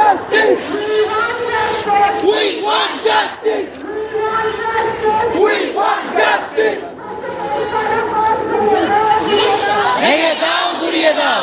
justice! We want justice! We want justice! We want ভেঙে দাও গুড়িয়ে দাও